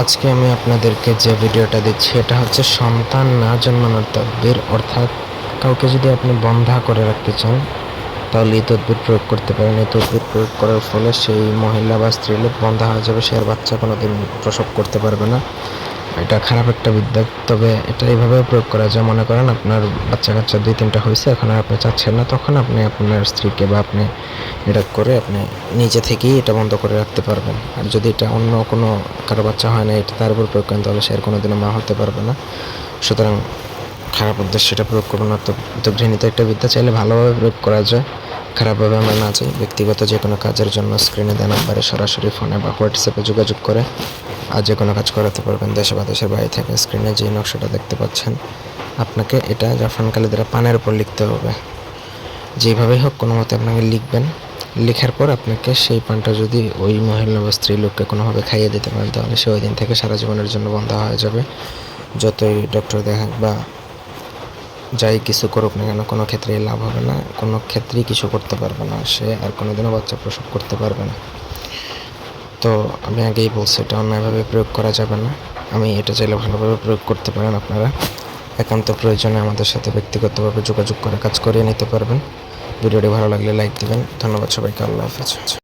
আজকে আমি আপনাদেরকে যে ভিডিওটা দিচ্ছি, এটা হচ্ছে সন্তান না জন্মানোর তদ্বির অর্থাৎ কাউকে যদি আপনি বন্ধা করে রাখতে চান, তাহলে এই তদ্বির প্রয়োগ করতে পারেন। এই তদ্বির প্রয়োগ করার ফলে সেই মহিলা বা স্ত্রীলোক বন্ধা হয়ে যাবে, সে আর বাচ্চা কোনো দিন প্রসব করতে পারবে না। এটা খারাপ একটা বিদ্যা, তবে এটা এইভাবেও প্রয়োগ করা যায়। মনে করেন আপনার বাচ্চা কাচ্চা দুই, তিনটা হয়েছে, এখন আর আপনি চাচ্ছেন না, তখন আপনি আপনার স্ত্রীকে বা আপনি এটা করে আপনি নিজে থেকেই এটা বন্ধ করে রাখতে পারবেন। আর যদি এটা অন্য কোনো কারও বাচ্চা হয় না, এটা তার উপর প্রয়োগ করেন, তাহলে সে আর কোনোদিনও মা হতে পারবে না। সুতরাং খারাপ উদ্দেশ্যে এটা প্রয়োগ করব না। তো তো ঘৃণিত একটা বিদ্যা চাইলে ভালোভাবে প্রয়োগ করা যায়। খারাপভাবে আমরা না চাই, ব্যক্তিগত যে কোনো কাজের জন্য স্ক্রিনে দেওয়া নাম্বারে সরাসরি ফোনে বা হোয়াটসঅ্যাপে যোগাযোগ করে আর যে কোনো কাজ করাতে পারবেন। দেশে বা দেশের বাইরে থেকে স্ক্রিনে যে নকশাটা দেখতে পাচ্ছেন, আপনাকে এটা জাফরান কালিদারা পানের উপর লিখতে হবে। যেভাবেই হোক, কোনো মতে আপনাকে লিখবেন। লেখার পর আপনাকে সেই পানটা যদি ওই মহিলা বা স্ত্রী লোককে কোনোভাবে খাইয়ে দিতে পারেন, তাহলে সে ওই দিন থেকে সারা জীবনের জন্য বন্ধ হয়ে যাবে। যতই ডক্টর দেখাক বা যাই কিছু করুক না কেন, কোনো ক্ষেত্রেই লাভ হবে না, কোনো ক্ষেত্রেই কিছু করতে পারবে না। সে আর কোনো দিনও বাচ্চা প্রসব করতে পারবে না। তো আমি আগেই বলছি, এটা অন্যায়ভাবে প্রয়োগ করা যাবে না। আমি এটা চাইলে ভালোভাবে প্রয়োগ করতে পারেন আপনারা। একান্ত প্রয়োজনে আমাদের সাথে ব্যক্তিগতভাবে যোগাযোগ করে কাজ করিয়ে নিতে পারবেন। ভিডিওটি ভালো লাগলে লাইক দেবেন। ধন্যবাদ সবাইকে। আল্লাহ হাফেজ।